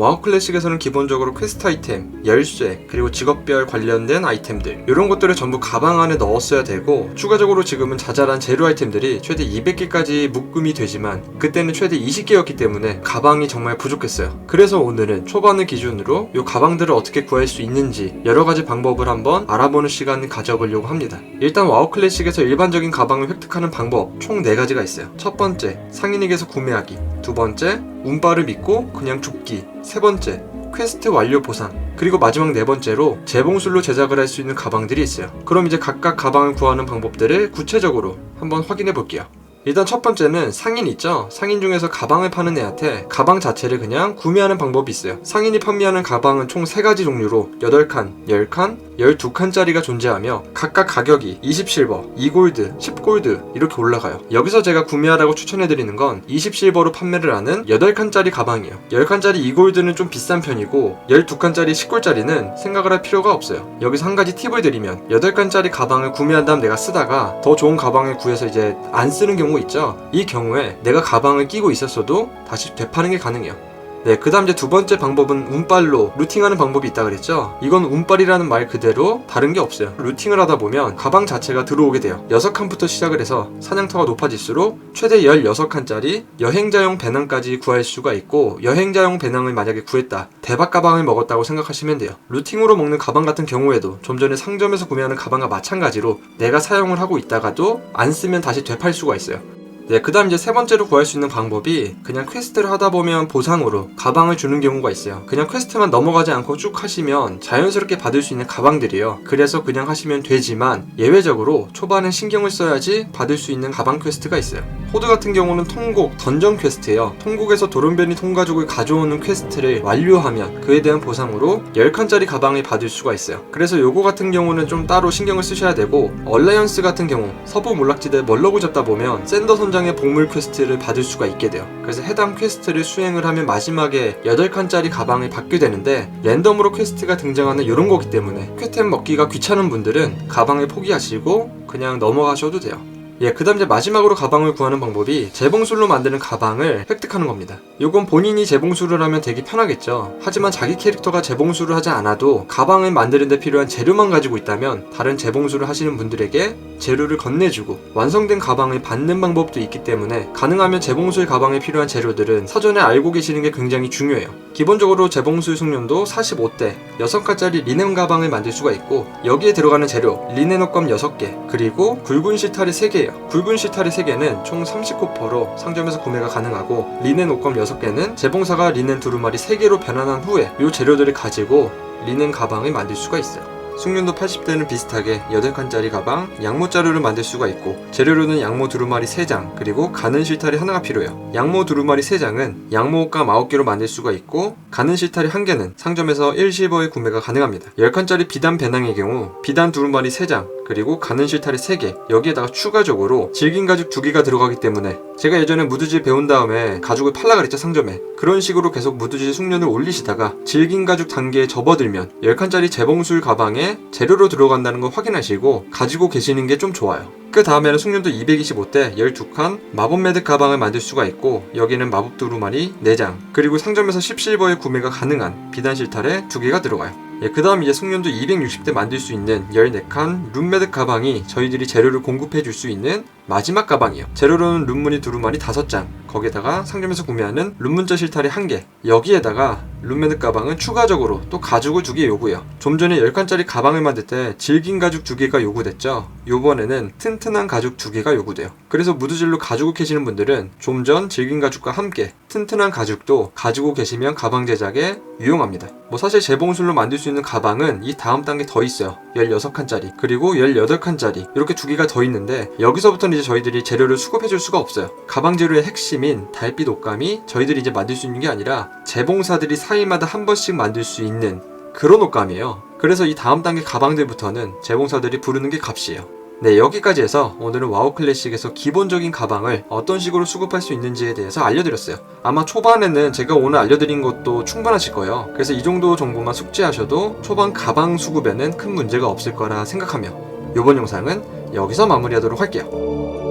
와우 클래식에서는 기본적으로 퀘스트 아이템, 열쇠, 그리고 직업별 관련된 아이템들 이런 것들을 전부 가방 안에 넣었어야 되고 추가적으로 지금은 자잘한 재료 아이템들이 최대 200개까지 묶음이 되지만 그때는 최대 20개였기 때문에 가방이 정말 부족했어요. 그래서 오늘은 초반을 기준으로 이 가방들을 어떻게 구할 수 있는지 여러 가지 방법을 한번 알아보는 시간을 가져보려고 합니다. 일단 와우 클래식에서 일반적인 가방을 획득하는 방법 총 4가지가 있어요. 첫 번째, 상인에게서 구매하기. 두 번째, 운빨을 믿고 그냥 줍기. 세 번째, 퀘스트 완료 보상. 그리고 마지막 네 번째로 재봉술로 제작을 할 수 있는 가방들이 있어요. 그럼 이제 각각 가방을 구하는 방법들을 구체적으로 한번 확인해 볼게요. 일단 첫 번째는 상인 있죠? 상인 중에서 가방을 파는 애한테 가방 자체를 그냥 구매하는 방법이 있어요. 상인이 판매하는 가방은 총 3가지 종류로 8칸, 10칸, 12칸짜리가 존재하며 각각 가격이 20실버, 2골드, 10골드 이렇게 올라가요. 여기서 제가 구매하라고 추천해드리는 건 20실버로 판매를 하는 8칸짜리 가방이에요. 10칸짜리 2골드는 좀 비싼 편이고 12칸짜리 10골짜리는 생각을 할 필요가 없어요. 여기서 한 가지 팁을 드리면 8칸짜리 가방을 구매한 다음 내가 쓰다가 더 좋은 가방을 구해서 이제 안 쓰는 경우 있죠. 이 경우에 내가 가방을 끼고 있었어도 다시 되파는 게 가능해요. 네, 그 다음 이제 두 번째 방법은 운빨로 루팅하는 방법이 있다 그랬죠? 이건 운빨이라는 말 그대로 다른 게 없어요. 루팅을 하다 보면 가방 자체가 들어오게 돼요. 6칸부터 시작을 해서 사냥터가 높아질수록 최대 16칸짜리 여행자용 배낭까지 구할 수가 있고 여행자용 배낭을 만약에 구했다. 대박 가방을 먹었다고 생각하시면 돼요. 루팅으로 먹는 가방 같은 경우에도 좀 전에 상점에서 구매하는 가방과 마찬가지로 내가 사용을 하고 있다가도 안 쓰면 다시 되팔 수가 있어요. 네, 그 다음 이제 세 번째로 구할 수 있는 방법이 그냥 퀘스트를 하다 보면 보상으로 가방을 주는 경우가 있어요. 그냥 퀘스트만 넘어가지 않고 쭉 하시면 자연스럽게 받을 수 있는 가방들이에요. 그래서 그냥 하시면 되지만 예외적으로 초반엔 신경을 써야지 받을 수 있는 가방 퀘스트가 있어요. 호드 같은 경우는 통곡, 던전 퀘스트예요. 통곡에서 도른변이 통가죽을 가져오는 퀘스트를 완료하면 그에 대한 보상으로 10칸짜리 가방을 받을 수가 있어요. 그래서 요거 같은 경우는 좀 따로 신경을 쓰셔야 되고 얼라이언스 같은 경우 서부 몰락지대 멀러고 잡다 보면 샌더 선장 의 보물 퀘스트를 받을 수가 있게 돼요. 그래서 해당 퀘스트를 수행을 하면 마지막에 8칸짜리 가방을 받게 되는데 랜덤으로 퀘스트가 등장하는 이런 거기 때문에 퀘템 먹기가 귀찮은 분들은 가방을 포기하시고 그냥 넘어가셔도 돼요. 예, 그 다음 이제 마지막으로 가방을 구하는 방법이 재봉술로 만드는 가방을 획득하는 겁니다. 요건 본인이 재봉술을 하면 되게 편하겠죠. 하지만 자기 캐릭터가 재봉술을 하지 않아도 가방을 만드는데 필요한 재료만 가지고 있다면 다른 재봉술을 하시는 분들에게 재료를 건네주고 완성된 가방을 받는 방법도 있기 때문에 가능하면 재봉술 가방에 필요한 재료들은 사전에 알고 계시는 게 굉장히 중요해요. 기본적으로 재봉술 숙련도 45대 6칸짜리 리넨 가방을 만들 수가 있고 여기에 들어가는 재료 리넨 옷감 6개 그리고 굵은 시탈이 3개예요. 굵은 시탈이 3개는 총 30코퍼로 상점에서 구매가 가능하고 리넨 옷감 6개는 재봉사가 리넨 두루마리 3개로 변환한 후에 이 재료들을 가지고 리넨 가방을 만들 수가 있어요. 숙련도 80대는 비슷하게 8칸짜리 가방, 양모 자루를 만들 수가 있고 재료로는 양모 두루마리 3장 그리고 가는 실타리 하나가 필요해요. 양모 두루마리 3장은 양모 옷감 9개로 만들 수가 있고 가는 실타리 1개는 상점에서 1실버에 구매가 가능합니다. 10칸짜리 비단 배낭의 경우 비단 두루마리 3장 그리고 가는 실타리 3개 여기에다가 추가적으로 질긴 가죽 2개가 들어가기 때문에 제가 예전에 무드질 배운 다음에 가죽을 팔라 그랬죠 상점에. 그런 식으로 계속 무드질 숙련을 올리시다가 질긴 가죽 단계에 접어들면 10칸짜리 재봉술 가방에 재료로 들어간다는 거 확인하시고 가지고 계시는 게 좀 좋아요. 그 다음에는 숙련도 225대 12칸 마법 매듭 가방을 만들 수가 있고 여기는 마법 두루마리 4장 그리고 상점에서 10실버에 구매가 가능한 비단 실타래 2개가 들어가요. 예, 그 다음 이제 숙련도 260대 만들 수 있는 14칸 룸매듭 가방이 저희들이 재료를 공급해 줄 수 있는 마지막 가방이에요. 재료로는 룸무늬 두루마리 5장, 거기에다가 상점에서 구매하는 룸문자 실타리 1개, 여기에다가 룸매듭 가방은 추가적으로 또 가죽을 2개 요구해요. 좀 전에 10칸짜리 가방을 만들 때 질긴 가죽 2개가 요구됐죠. 요번에는 튼튼한 가죽 2개가 요구돼요. 그래서 무드질로 가지고 계시는 분들은 좀 전 질긴 가죽과 함께 튼튼한 가죽도 가지고 계시면 가방 제작에 유용합니다. 뭐 사실 재봉술로 만들 수 있는 가방은 이 다음 단계 더 있어요. 16칸짜리 그리고 18칸짜리 이렇게 두 개가 더 있는데 여기서부터는 이제 저희들이 재료를 수급해 줄 수가 없어요. 가방 재료의 핵심인 달빛 옷감이 저희들이 이제 만들 수 있는 게 아니라 재봉사들이 사이마다 한 번씩 만들 수 있는 그런 옷감이에요. 그래서 이 다음 단계 가방들부터는 재봉사들이 부르는 게 값이에요. 네, 여기까지 해서 오늘은 와우 클래식에서 기본적인 가방을 어떤 식으로 수급할 수 있는지에 대해서 알려드렸어요. 아마 초반에는 제가 오늘 알려드린 것도 충분하실 거예요. 그래서 이 정도 정보만 숙지하셔도 초반 가방 수급에는 큰 문제가 없을 거라 생각하며 이번 영상은 여기서 마무리하도록 할게요.